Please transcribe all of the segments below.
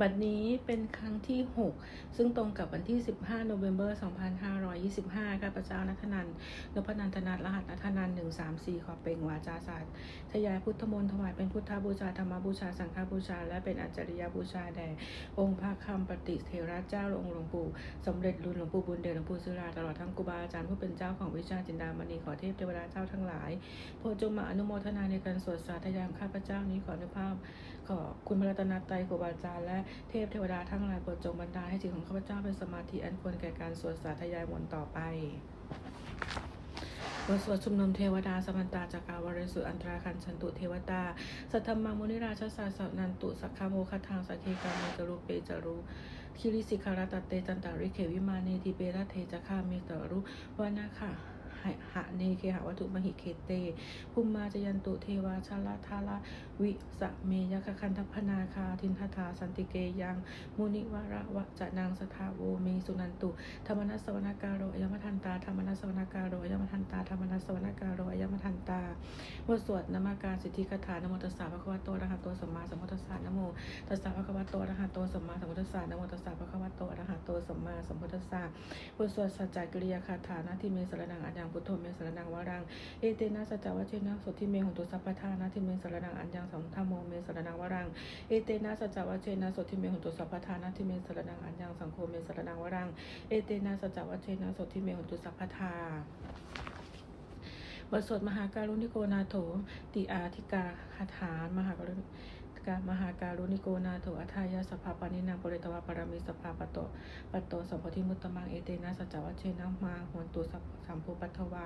บัดนี้เป็นครั้งที่ 6 ซึ่งตรงกับวันที่ 15 โนเวมเบอร์2525ข้าพเจ้านัทนันนพนันทนัทรหัสนัทนัน134 ขอเป่งวาจาศาสตร์ทยายพุทธมนต์ถวายเป็นพุทธบูชาธรรมบูชา สังฆบูชา และเป็นอัจฉริยบูชาแด่องค์พระคำปฏิเทระเจ้าองค์หลวงปู่ สมเด็จรุ่นหลวงปู่บุญเดชหลวงปู่ศิลาตลอดทั้งครูบาอาจารย์ผู้เป็นเจ้าของวิชาจินดามณีขอเทพเทวดาเจ้าทั้งหลายโปรดจงมาอนุโมทนาในการสวดสาธยายข้าพเจ้านี้ขออนุภาพขอคุณพระรัตนตรัยครูบาอาจารย์และเทพเทวดาทั้งหลายโปรดจงบันดาลให้จิตของข้าพเจ้าเป็นสมาธิอันควรแก่การสวดสาธยายมนต์ต่อไปบทสวดชุมนุมเทวดาสมันตาจักราวริสุอันตราคันชันตุเทวตา สัทธรรมังมุนิราชสาสนันตุสักขโมคทางสักเคกามิจรุเปจารุคิริสิคารตเตจันตาริเขวิมาเนติเประเทจะคามิตรุวานาค่ะ หะเนเคหะวัตถุมหิเคเตภูมิมาจยันตุเทวาชาลทาลาวิสะเมยคคันทพนาคาทินทธาสันติเกยังมุนิวระวะจะนางสถาโวเมสุนันตุธรรมนัสสวนาการโรอยมทันตาธรรมนัสสวนาการโรอยมทันตาธรรมนัสสวนาการโรอยมทันตาบทสวดนมาการสิทธิคาถานโมตัสสะภะคะวะโตอะระหะโตสัมมาสัมพุทธัสสะนโมตัสสะภะคะวะโตอะระหะโตสัมมาสัมพุทธัสสะนโมตัสสะภะคะวะโตอะระหะโตสัมมาสัมพุทธัสสะบทสวดสัจจกิริยาคาถานาทิเมสรนังอัญญงพุทโธเมสรนังวรัง เอเตนะสัจวัชเชนะสุทิเมหุตุสัพพทานาทิเมสรนังอัญญังสัมธโมเมสรนังวรัง เอเตนะสัจวัชเชนะสุทิเมหุตุสัพพทานาทิเมสรนังอัญญังสังโฆเมสรนังวรัง เอเตนะสัจวัชเชนะสุทิเมหุตุสัพพทาบทสวดมหาการุณิโกนาโถ ติอาธิกาคาถามหาการุณิ กามหาการุณิโกนาโถอัทายาสภาปานินางปริตวาปรมิสภาปโตปัตโตสัมปทิมุตตมังเอเตนะสัจวัชเชนะมาหวนตุสัพสัมภูปัทวา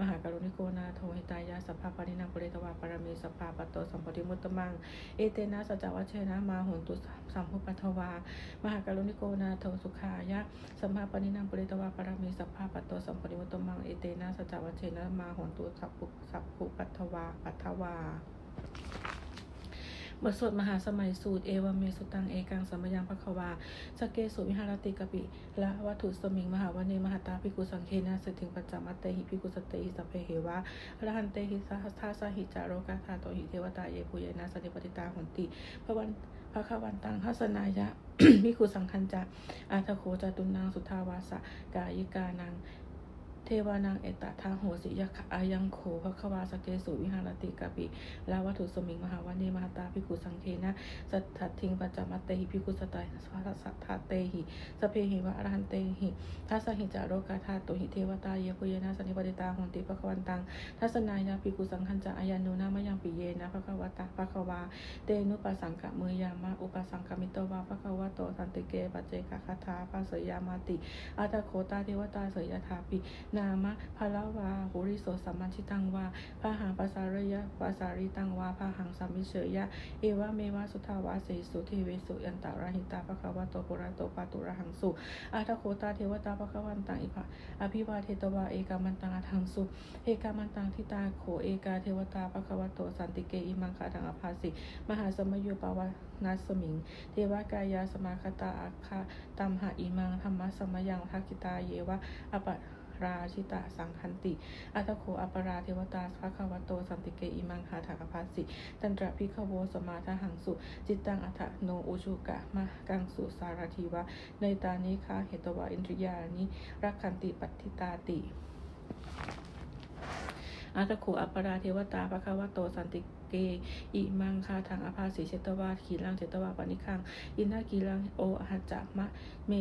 มหาการุณิโกนาโถหิตายาสภาปานินางปริตวาปรมิสภาปโตสัมปทิมุตตมังเอเตนะสัจวัชเชนะมาหวนตุสัมภูปัทวามหาการุณิโกนาโถสุขายะสัมภาปานินางปริตวาปรมิสภาปโตสัมปทิมุตตมังเอเตนะสัจวัชเชนะมาหวนตุสัพพุสัพพุปัทวาปัทวา บทสวดมหาสมัยสูตร เอวเมสุตังเอกังสัมยังพระควาสเกสุวิหารติกปิละวัตถุสมิงมหาวเนมหาตาภิกุสังเคนะสถึงปัจจามัตเตหิภิกุสตเตหิสัพเพเหวะอรหันเตหิสัทธาสหิจาโรกาธาโตหิเทวตาเยปุเยนะสติปฏิตาหนติพระวันพระขวันตังทัสนายะภิกุสังคันจะอาทโคจตุนางสุทาวาสะกายิกานัง ทวานางเอตทาโหสิยะคะอายังโขภควาสเกสุวิหารติกาปิลาวัตถุสมิงมหาวันเนมหาตาภิกุสังเคนะสัทธทิงปัจจามัตเตหิภิกุสตายสวัสสัทธาเตหิสเพหิวะอรหันเตหิทัสสหิจาโรกาธาตุหิเทวตาเยปุเยนะสันนิปติตาหนติภควันตังทัสนายาภิกุสังคันจะอายันโนนามยังปิเยนะภควตาภควาเตนุปัสสังกะมือยามะอุปสังกมิโตวาภควโตสันติเกปัจเจกคาถาภาสยามาติอาตโคตาเทวตาเสยถาปินามะพะละวาหุริโสสัมมัญชิตังวาพาหังปัสสารยะปัสสาริตังวาพาหังสัมมิเฉยะ เอวะเมวะสุทาวาเสสุเทเวสุยันตาราหิตาภควะโตปุระโตปาตุระหังสุอาทโคตาเทวตาภควันตังอิภะอภิวาเทตวาเอกามันตังอัทังสุเอกามันตังทิตาโขเอกาเทวตาภควะโตสันติเกอิมังคาทังอภาสิมหาสมยุปาวานัสมิง เทวกายาสมาคตาอาคาตัมหะอิมังธรรมะสมยังทักิตาเยวะอปะ ราชิตาสังคันติ อัตโขอัปราเทวตาภคะวโตสันติเกอิมังคาถากภัสสิตันตรพิขโวสมาทหังสุจิตตังอัฐโนอุชุกะมะกังสุสารทีวะในตานิคาเหตวะอินทริยานิรักขันติปัตติตาติ อัตโขอัปราเทวตาภคะวะโตสันติเก อิมังคาทางอภาสิเชตวาขีลังเชตวาปณิคัง อินนากีลังโอหัจจมะเม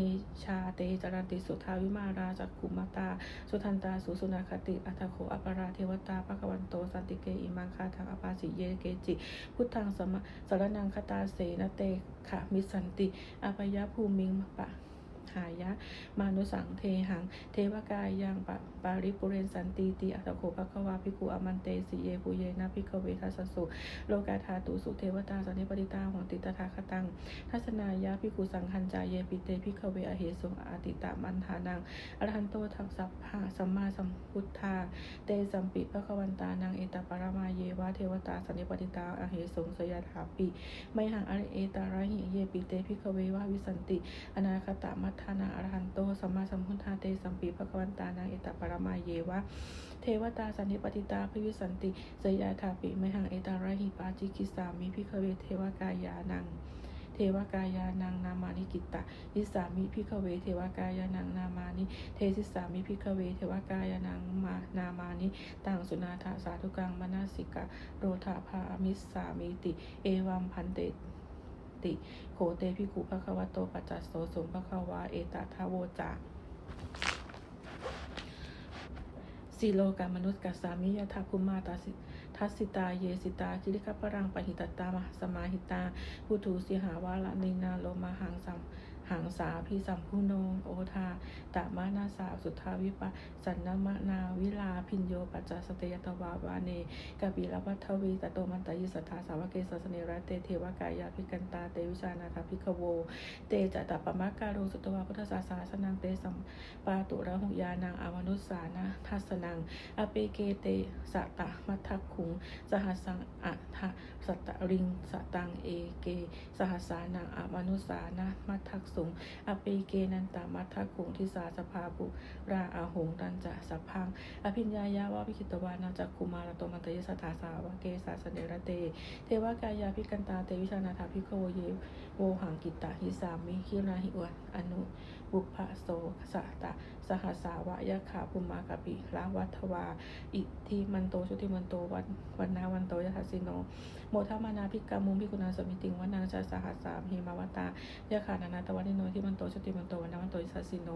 ชาเตจรันติสุทาวิมาราจักขุมาตา สุทันตาสุสุนาคติ อัตโขอัปราเทวตาภควันโตสันติเก อิมังคาทางอภาสิเยเกจิ พุทธังสมะสารนังคตาเสนเตขะมิสันติอปยภูมิงปะ หายะ มานุสังเทหัง เทวกายยังปะปาริปุเรนสันติติอัตโขภควาภิกขุอมันเตสิเยปุเยนะภิกขเวทัสสุโลกาธาตุสุเทวตาสันนิปติตาหนติตถาคตังทัศนายะภิกขุสังคัญจายเยปิเตภิกขเวอเหสุงอาติตามันทานังอรหันโตทังสัพพะสัมมาสัมพุทธา เตสัมปิภควันตานังเอตปารมาเยวะเทวตาสันนิปติตาอเหสุงสยถาปิไมหังอริเอตาระหิเยปิเตภิกขเววะวิสันติ อนาคตามัตทธานาอรหันโตสัมมาสัมพุทธาเตสัมปิภควันตานังเอตปารมาเยวะ เทวตาสันนิปติตาพิวิสันติสยาถาปิไมหังเอตาระหิปาจิกิสามิพิคเวเทวกายานังเทวกายานังนามานิกิตตะยิสามิพิกเวเทวกายานังนามานิ เทสิสามิพิกเวเทวกายานังมานามานิตังสุนาถาสาธุกังมนาสิกะ โรธาภามิสสามิติ เอวัมพันเต ติ โคเตพิกุภควโตปัจจสโสสมภควาเอตทาโวจาสีโลกามนุษย์กัสสามิยถาภูมาตาสิทัสสิตา เยสิตา คิริคปรังปหิตตามหสมาหิตาพุทูสิหาวาละนินาโลมาหังสัม หังสาพิสัมพุโนโอทาตะมานาสาสุทธาวิปะสันนมนาวิลาพินโยปัจจสเตยตวาวาเนกบิลวัทวีตโตมันตยิสัทธาสาวกเกสสเนระเตเทวกายาภิกันตาเตวิชานาถาภิกขโว เตจะตปปมะการโรสุตวาพุทธศาสาสนังเตสัมปาตุระหุยานังอามนุสานะทัสนังอเปเกเตสะตะมัทักขุงสหัสสังอัทะสตริงสตังเอเก สหัสานังอามนุสานะมัทักสุงอเปเกนันตามัททักขุงทิสาสภาบุราอาหงตันจะสัพพัง อภิญญายาวาพิคิตวานาจักคุมารโตมันตยสถาสาวะเกสาสเนรเต เทวกายาพิกันตาเตวิชานาถาพิโคเยโวหังกิตตาหิสามิคิราหิวะอนุ บุพโสสะตะสหสาวะยะขาภูมากะปิละวัทวา อิทิมันโตชุติมันโตวันวันนาวันโตยะทัสิโน โมทามานาภิกามุงพิกุณาสมิติงวันนางชาสหัสสามเฮมาวตายะขานานาตวันนิโนที่มันโตชุติมันโตวันนาวันโตยะทัสิโน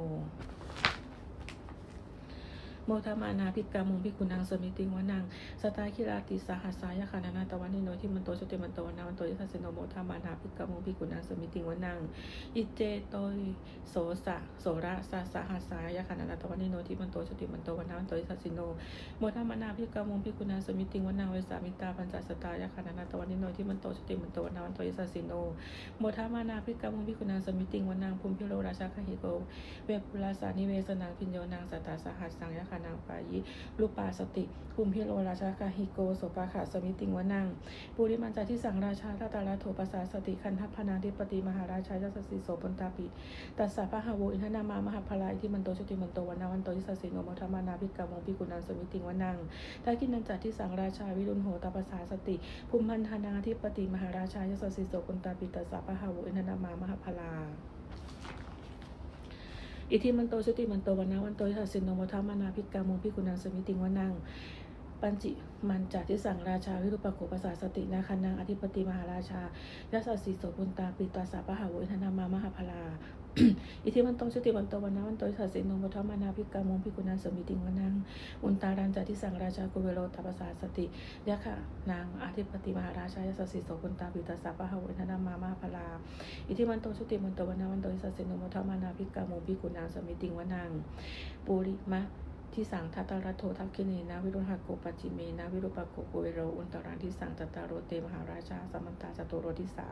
โมทามานาภิกามุงพิกุณังสมิติงวนังสตาคิราติสหัสายะขานานาตวันนิโนที่มันโตชติมันโตวันนาวันโตยะทัสสิโนโมทามานาภิกามุงพิกุณังสมิติงวนังอิเจโตยโสสะโสระสาสหัสายะขานานาตวันนิโนที่มันโตชติมันโตวันนาวันโตยะทัสสิโนโมทามานาพิกามุงพิกุณาสมิติงวนาเวสามิตาปัญจสตายาคานานาตวันนิโนที่มันโตสติมันโตวันนาวันโตยสสสิโนโมทามานาพิกามุงพิกุณาสมิติงวนาภูมิพิโรราชาคหิโกเวปุราสานิเวสนางพิญโยนางสัตตาสหัสสังยาคานางปายิรูปาสติภูมิพิโรราชาคหิโกโสปาขาสมิติงวนางปุริมันจาที่สังราชาทัตาลาโทปัสสาสติคันทัพพนาธิปติมหาราชายสสสิโสปนตาปิตัสสะพะหาโวอินทนามามหาพลายที่มันโตสติมันโตวันนาวันโตยสสสิโนโมทามานาพิกามงพิกุณาสมิติงวนางถ้ากินันจัดที่สังราชาวิรุณโหตปัสสาสติภูมิพันธนาธิปติมหาราชายสสิโสกุนตาปิตัสสะปะหาวอินทนามามหาพลา อิทิมันโตสติมันโตวันนาวันโตยทัสสินโนโมทามานาพิกามุพิกุณังสมิติงวนังปัญจิมันจัดที่สังราชาวิรุปโขปัสสาสตินาคันนางอธิปติมหาราชายัสสีโสปุนตาปิตาสาปะหาวุอินทนามามหาพลา อิทิมันโตสติมันโตวันนาวันโตยทัสสินโนโมทมานาพิกามงพิกุณังสมิติงวนังอุนตารันจัดที่สังราชากุเวโรตปัสสาสติยะค่ะนางอธิปติมหาราชายสสิโสกุนตาปิตาสาปะหาวินนามามาพลาอิทิมันโตชุติมันโตวันนาวันโตสัสสิโนโมทมานาพิกาโมพิกุณาสมิติงวนังปุริมะที่สังทัตตารัตโททักขิเนนะวิรุณหโกปัจิเมนะวิรุปโกโกเวโรอุนตรันที่สังจัตตารโรเตมหาราชาสมันตาจตุโรทิสา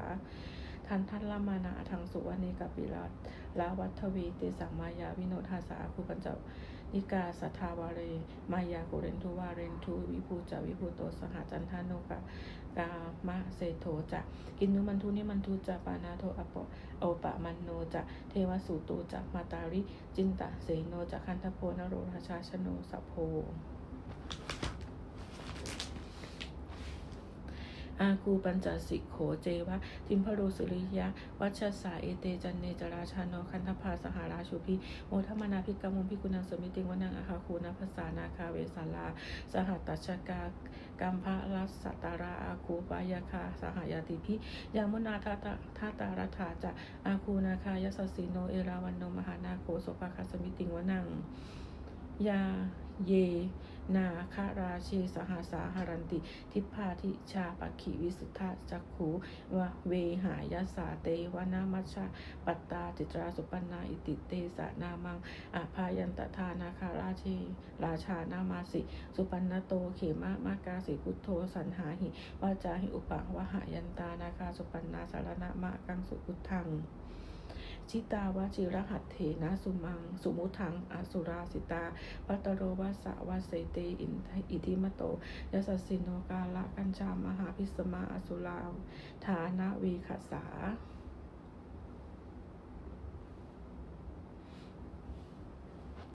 ทันทันละมานาทังสุวรรณีกปิรัตลาวัฒวีเตสังมายาวิโนทาสาคุปัญจนิกาสัทธาวาเร มายาโกเรนทุวาเรนทุวิภูจาวิภูโตสหจันทานุกะกามะเศโธจะกินนุมันทุนิมันทุจะปานาโทอปะโอปะมันโนจะเทวสุตูจะมาตาริจินตะเสโนจะคันทโพนโรราชาชโนสัพโพ อาคูปัญจสิกโขเจวะทิมพโรสุริยะ วัชสาเอเตจันเนจราชาโนคันธพาสหาราชุพิโมทมนาภิกมุมพิกุณังสมิติงวนังอาคาคูนาภาษานาคาเวสาลา สหัตตชกากัมภะรัสตาราอาคูปายาคาสหายาติพิยามุนาทาตาทาตารัฐาจะอาคูนาคายสสสิโนเอราวันโนมหานาโคโสภาคาสมิติงวนังยาเย นาคาราเชสหาสาหารันติ ทิพาทิชาปขีวิสุทธาจักขูวะเวหายาสาเตวนามัชชาปัตตาจิตราสุปนาอิติเตสะนามังอาพายันตทานาคาราเชราชานามาสิ สุปันนโตเขมะมากาสิพุทโธสันหาหิวาจาหิอุปะวะหายันตานาคาสุปันนาสารณะมะกังสุพุทธัง ชิตาวาจิรหัตเถนะสุมัง สุมุทังอสุราสิตาปัตตโรวาสวาเสเตอินทอิทิมโตยสสสิโนกาละกัญชามหาพิสมาอสุราฐานะวีขสา